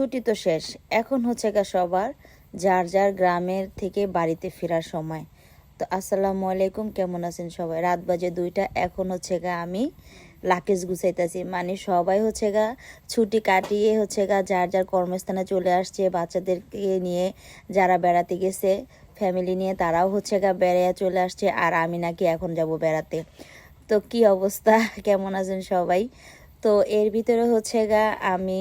ছুটি তো শেষ। এখন হচ্ছে গা সবার, যার যার গ্রামের থেকে বাড়িতে ফেরার সময়। তো আসসালামু আলাইকুম, কেমন আছেন সবাই? রাত বাজে দুইটা, এখন হচ্ছে গা আমি লাকেজ গুছাইতেছি। মানে সবাই হচ্ছে গা ছুটি কাটিয়ে হচ্ছে গা যার যার কর্মস্থানে চলে আসছে, বাচ্চাদেরকে নিয়ে যারা বেড়াতে গেছে ফ্যামিলি নিয়ে, তারাও হচ্ছে গা বেড়াইয়া চলে আসছে, আর আমি নাকি এখন যাব বেড়াতে। তো কি অবস্থা? কেমন আছেন সবাই? তো এর ভিতরে হচ্ছে গা, আমি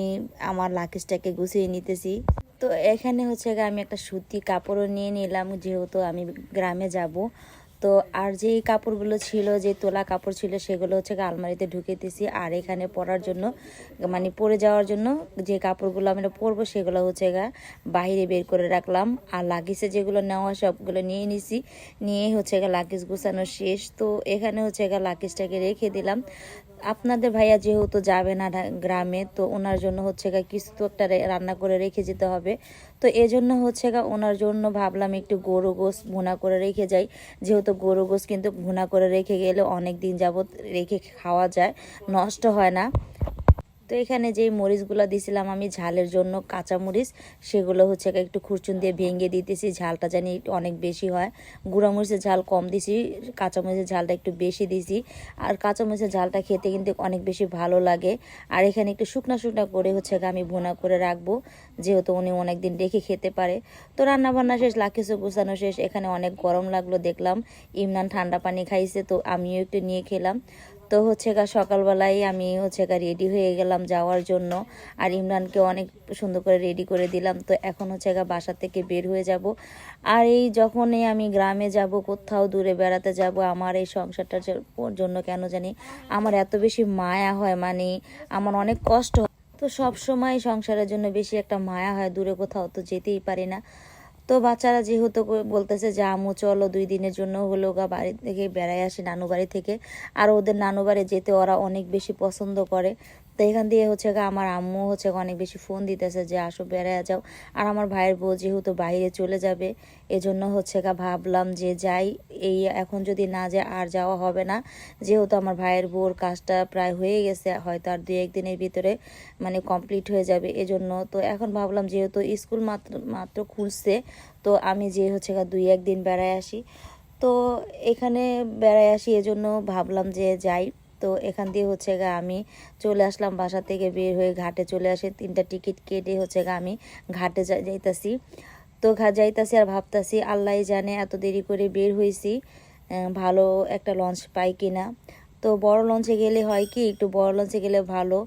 আমার লাকেজটাকে গুছিয়ে নিতেছি। তো এখানে হচ্ছে গা, আমি একটা সুতি কাপড়ও নিয়ে নিলাম, যেহেতু আমি গ্রামে যাব। তো আর যেই কাপড়গুলো ছিল, যে তোলা কাপড় ছিল, সেগুলো হচ্ছে আলমারিতে ঢুকেতেছি আর এখানে পরার জন্য মানে পরে যাওয়ার জন্য যে কাপড়গুলো আমরা পরবো, সেগুলো হচ্ছে গা বাইরে বের করে রাখলাম। আর লাগেজে যেগুলো নেওয়া, সবগুলো নিয়ে নিছি। নিয়ে হচ্ছে গা লাগেজ গুছানো শেষ। তো এখানে হচ্ছে গা লাগেজটাকে রেখে দিলাম। আপনাদের ভাইয়া যেহেতু যাবে না গ্রামে, তো ওনার জন্য হচ্ছে গা কিছু তো একটা রান্না করে রেখে যেতে হবে। তো এজন্য হচ্ছে গা ওনার জন্য ভাবলাম একটু গরু গোস ভুনা করে রেখে যাই। যেহেতু গরু গোস কিন্তু ভুনা করে রেখে গেলে অনেক দিন যাবত রেখে খাওয়া যায়, নষ্ট হয় না। তো এখানে যেই মরিচগুলো দিছিলাম আমি ঝালের জন্য কাঁচা মরিচ, সেগুলো হচ্ছে একটু খুরচুন দিয়ে ভেঙে দিতেছি, ঝালটা জানি অনেক বেশি হয়। গুঁড়া মরিচের ঝাল কম দিছি, কাঁচা মরিচের ঝালটা একটু বেশি দিছি। আর কাঁচা মরিচের ঝালটা খেতে কিন্তু অনেক বেশি ভালো লাগে। আর এখানে একটু শুকনা শুকনা করে হচ্ছে আমি ভুনা করে রাখব, যেহেতু উনি অনেক দিন রেখে খেতে পারে। তো রান্না বান্না শেষ লাখিসও গুছানো শেষ, এখানে অনেক গরম লাগল দেখলাম। ইমরান ঠান্ডা পানি খাইছে, তো আমিও একটু নিয়ে খেলাম। তো হচ্ছে গা সকালবেলায় আমি হচ্ছে গা রেডি হয়ে গেলাম যাওয়ার জন্য। আর ইমরানকে অনেক সুন্দর করে রেডি করে দিলাম। তো এখন হচ্ছে গা বাসা থেকে বের হয়ে যাব। আর এই যখনই আমি গ্রামে যাব, কোথাও দূরে বেড়াতে যাব, আমার এই সংসারটার জন্য কেন জানি আমার এত বেশি মায়া হয়। মানে আমার অনেক কষ্ট। তো সব সময় সংসারের জন্য বেশি একটা মায়া হয়। দূরে কোথাও তো যেতেই পারি না। তো বাচ্চারা যেহেতু বলতেছে যে আমু চলো দুই দিনের জন্য হলো গা বাড়ি থেকে বেড়ায় আসে নানু বাড়ি থেকে। আর ওদের নানু বাড়ি যেতে ওরা অনেক বেশি পছন্দ করে। তো এখান দিয়ে হচ্ছে গা আমার আম্মু হচ্ছে অনেক বেশি ফোন দিতেছে যে, আসো বেড়ায় যাও। আর আমার ভাইয়ের বউ যেহেতু বাইরে চলে যাবে, এজন্য হচ্ছে গা ভাবলাম যে, যাই, এই এখন যদি না যায় আর যাওয়া হবে না। যেহেতু আমার ভাইয়ের বউর কাজটা প্রায় হয়ে গেছে, হয়তো আর দুই একদিনের ভিতরে মানে কমপ্লিট হয়ে যাবে এজন্য। তো এখন ভাবলাম যেহেতু স্কুল মাত্র মাত্র খুলছে, তো আমি যে হচ্ছে গা দুই একদিন বেড়ায় আসি। তো এখানে বেড়ায় আসি এজন্য ভাবলাম যে, যাই। তো এখান দিয়ে হচ্ছে গা আমি চলে আসলাম বাসা থেকে বের হয়ে ঘাটে চলে আসি। তিনটা টিকিট কেটে হচ্ছে গা আমি ঘাটে যাইতাছি। তো ঘাট যাইতাছি আর ভাবতাছি, আল্লাহ জানে এত দেরি করে বের হয়েছি ভালো একটা লঞ্চ পাই কিনা। তো বড় লঞ্চে গেলে হয় কি, একটু বড় লঞ্চে গেলে ভালো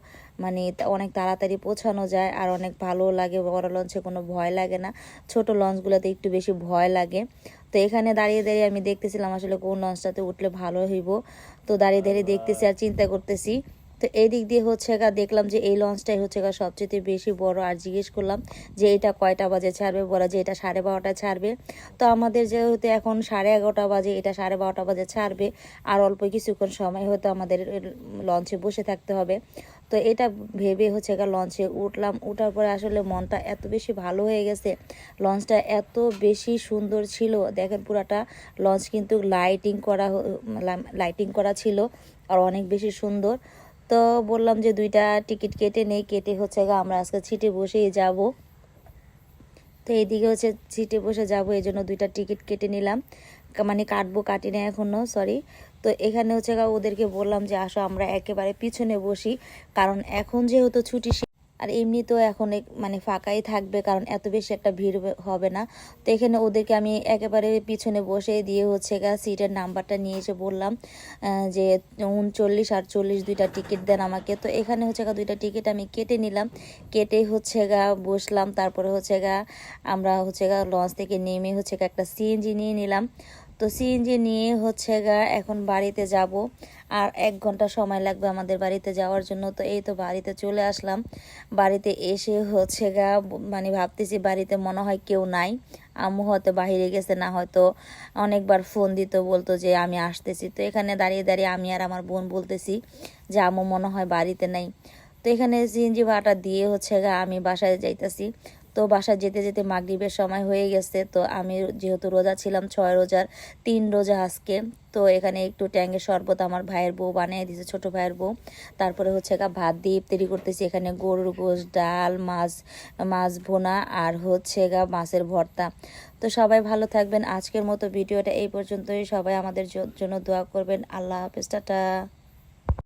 মানে অনেক তাড়াতাড়ি পৌঁছানো যায় আর অনেক ভালো লাগে। বড় লঞ্চে কোনো ভয় লাগে না। ছোট লঞ্চগুলোতে একটু বেশি ভয় লাগে। তো এখানে দাঁড়িয়ে দাঁড়িয়ে আমি দেখতেছিলাম আসলে কোন লঞ্চটাতে উঠলে ভালো হইব। তো দাঁড়িয়ে দাঁড়িয়ে দেখতেছি আর চিন্তা করতেছি। তো এই দিক দিয়ে হচ্ছে গা দেখলাম যে এই লঞ্চটাই হচ্ছে গা সবচেয়ে বেশি বড় আর জিজ্ঞেস করলাম যে এটা কয়টা বাজে ছাড়বে? বলা যে এটা সাড়ে বারোটা ছাড়বে। তো আমাদের যেহেতু এখন সাড়ে এগারোটা বাজে, এটা সাড়ে বারোটা বাজে ছাড়বে। আর অল্প কিছুক্ষণ সময় হয়তো আমাদের লঞ্চে বসে থাকতে হবে। তো এটা ভেবে হচ্ছে গা লঞ্চে উঠলাম। উঠার পরে আসলে মনটা এত বেশি ভালো হয়ে গেছে। লঞ্চটা এত বেশি সুন্দর ছিল। দেখেন পুরাটা লঞ্চ কিন্তু লাইটিং করা লাইটিং করা ছিল আর অনেক বেশি সুন্দর। তো বললাম যে দুইটা টিকিট কেটে নেই। কেটে হচ্ছে গা আমরা আজকে ছিটে বসেই যাব। তো এইদিকে হচ্ছে ছিটে বসে যাব। এই জন্য দুইটা টিকিট কেটে নিলাম। মানে কাটবো, কাটি না এখনও সরি তো এখানে হচ্ছে ওদেরকে বললাম যে, আসো, আমরা একেবারে পিছনে বসি। কারণ এখন যেহেতু ছুটি আর এমনি তো এখন মানে ফাঁকাই থাকবে, কারণ এত বেশি একটা ভিড় হবে না। তো এখানে ওদেরকে আমি একেবারে পিছনে বসে দিয়ে হচ্ছে গা সিটের নাম্বারটা নিয়ে এসে বললাম যে উনচল্লিশ আর চল্লিশ দুইটা টিকিট দেন আমাকে। তো এখানে হচ্ছে গা দুইটা টিকিট আমি কেটে নিলাম। কেটে হচ্ছে গা বসলাম। তারপরে হচ্ছে গা আমরা হচ্ছে গা লঞ্চ থেকে নেমে হচ্ছে গা একটা সিএনজি নিয়ে নিলাম। তো সিএনজি নিয়ে হচ্ছে গা এখন বাড়িতে যাব। আর এক ঘণ্টা সময় লাগবে আমাদের বাড়িতে যাওয়ার জন্য। তো এই তো বাড়িতে চলে আসলাম। বাড়িতে এসে হচ্ছে গা মানে ভাবতেছি বাড়িতে মনে হয় কেউ নাই। আম্মু হয়তো বাইরে গেছে, না হয়তো অনেকবার ফোন দিত, বলতো যে আমি আসতেছি। তো এখানে দাঁড়িয়ে দাঁড়িয়ে আমি আর আমার বোন বলতেছি যে আম্মু মনে হয় বাড়িতে নাই। তো এখানে সিএনজি ভাড়াটা দিয়ে হচ্ছে গা আমি বাসায় যাইতাছি। তো বাসা যেতে যেতে মাগরিবের সময় হয়ে গেছে। তো আমি যেহেতু রোজা ছিলাম, ছয় রোজার তিন রোজা আজকে। তো এখানে একটু ট্যাঙ্গের শরবত আমার ভাইয়ের বউ বানিয়ে দিয়েছে, ছোট ভাইয়ের বউ। তারপরে হচ্ছে গা ভাত দিয়ে ইফতারি করতেছি। এখানে গরুর গোশ, ডাল, মাছ মাছ ভোনা আর হচ্ছে গা মাছের ভর্তা। তো সবাই ভালো থাকবেন। আজকের মতো ভিডিওটা এই পর্যন্তই। সবাই আমাদের জন্য দোয়া করবেন। আল্লাহ হাফেজ, টাটা।